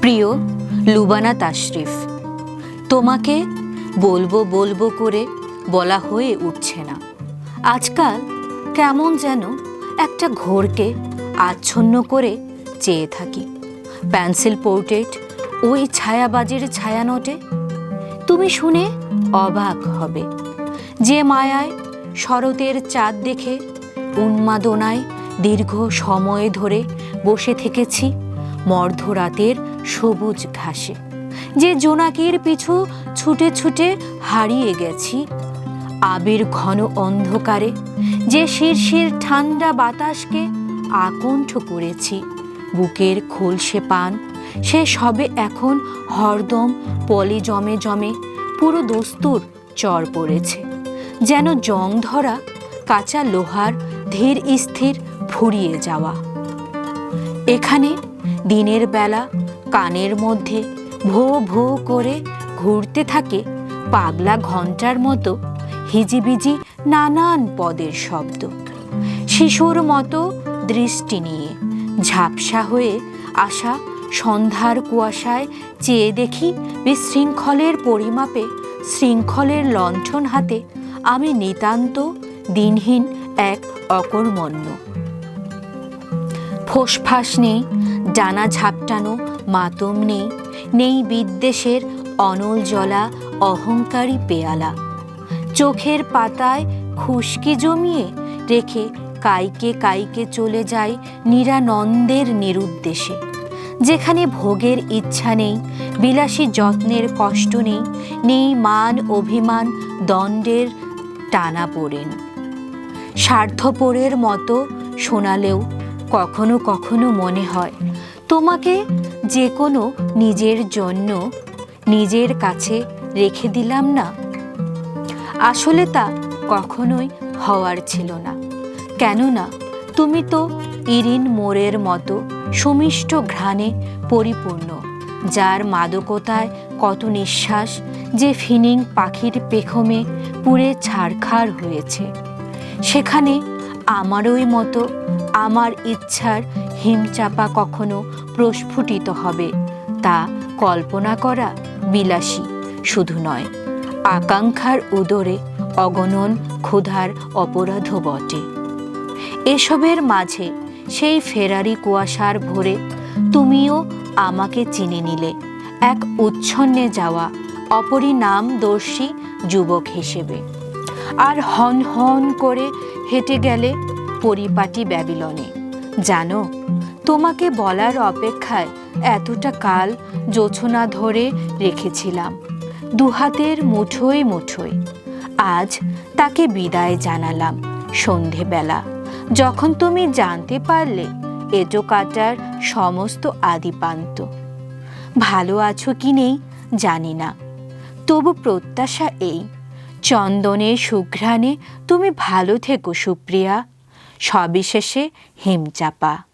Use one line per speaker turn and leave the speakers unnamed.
প্রিয় লুবানা তাশরিফ তোমাকে বলব বলব করে বলা হয়ে উঠছে না। আজকাল কেমন যেন একটা ঘোরকে আচ্ছন্ন করে চেয়ে থাকি। পেন্সিল পোর্ট্রেট ওই ছায়াবাজির ছায়ানটে তুমি শুনে অবাক হবে। যে মায়ায় শরতের চাঁদ দেখে উন্মাদনায় দীর্ঘ সময় ধরে বসে থেকেছি মর্ধরাতের সবুজ ঘাসে। যে জোনাকির পিছু ছুটে ছুটে হারিয়ে গেছি আবির ঘন অন্ধকারে, যে শিরশির ঠান্ডা বাতাসকে আকণ্ঠ করেছি বুকের খোলসে পান, সে সবে এখন হরদম পলি জমে জমে পুরো দস্তুর চর পড়েছে, যেন জং ধরা কাঁচা লোহার ধীর স্থির ফুরিয়ে যাওয়া। এখানে দিনের বেলা কানের মধ্যে ভো ভো করে ঘুরতে থাকে পাগলা ঘণ্টার মতো হিজিবিজি নানান পদের শব্দ। শিশুর মতো দৃষ্টি নিয়ে ঝাপসা হয়ে আসা সন্ধ্যার কুয়াশায় চেয়ে দেখি বিশৃঙ্খলের পরিমাপে শৃঙ্খলের লণ্ঠন হাতে আমি নিতান্ত দিনহীন এক অকর্মণ্য। ফোসফাস নেই, ডানা ঝাপটানো মাতম নেই নেই বিদ্বেষের অনল জলা অহংকারী পেয়ালা। চোখের পাতায় খুশকি জমিয়ে রেখে কাইকে কাইকে চলে যায় নিরানন্দের নিরুদ্দেশে। যেখানে ভোগের ইচ্ছা নেই, বিলাসী যত্নের কষ্ট নেই নেই মান অভিমান দণ্ডের টানা পড়েন। স্বার্থপরের মতো শোনালেও কখনো কখনো মনে হয়, তোমাকে যে কোনো নিজের জন্য নিজের কাছে রেখে দিলাম না। আসলে তা কখনোই হওয়ার ছিল না। কেননা, তুমি তো ইরিন মোড়ের মতো সুমিষ্ট ঘ্রাণে পরিপূর্ণ, যার মাদকতায় কত নিঃশ্বাস যে ফিনিং পাখির পেখমে পুড়ে ছাড়খাড় হয়েছে। সেখানে আমারই মতো, আমার ইচ্ছার হিমচাপা কখনো প্রস্ফুটিত হবে। তা কল্পনা করা বিলাসী শুধু নয়, আকাঙ্ক্ষার উদরে অগণন ক্ষুধার অপরাধও বটে। এসবের মাঝে সেই ফেরারি কুয়াশার ভোরে তুমিও আমাকে চিনে নিলে, এক উচ্ছন্নে যাওয়া অপরিণামদর্শী যুবক হিসেবে। আর হন হন করে হেঁটে গেলে পরিপাটি ব্যাবিলনে। জানো, তোমাকে বলার অপেক্ষায় এতটা কাল জোছনা ধরে রেখেছিলাম, দুহাতের মুঠোয় মুঠোয়। আজ তাকে বিদায় জানালাম সন্ধেবেলা। যখন তুমি জানতে পারলে এটো কাটার সমস্ত আদিপান্ত। ভালো আছো কি নেই জানি না, তবু প্রত্যাশা এই চন্দনের সুঘ্রাণে তুমি ভালো থেকো সুপ্রিয়া। সবিশেষে হিমচাপা।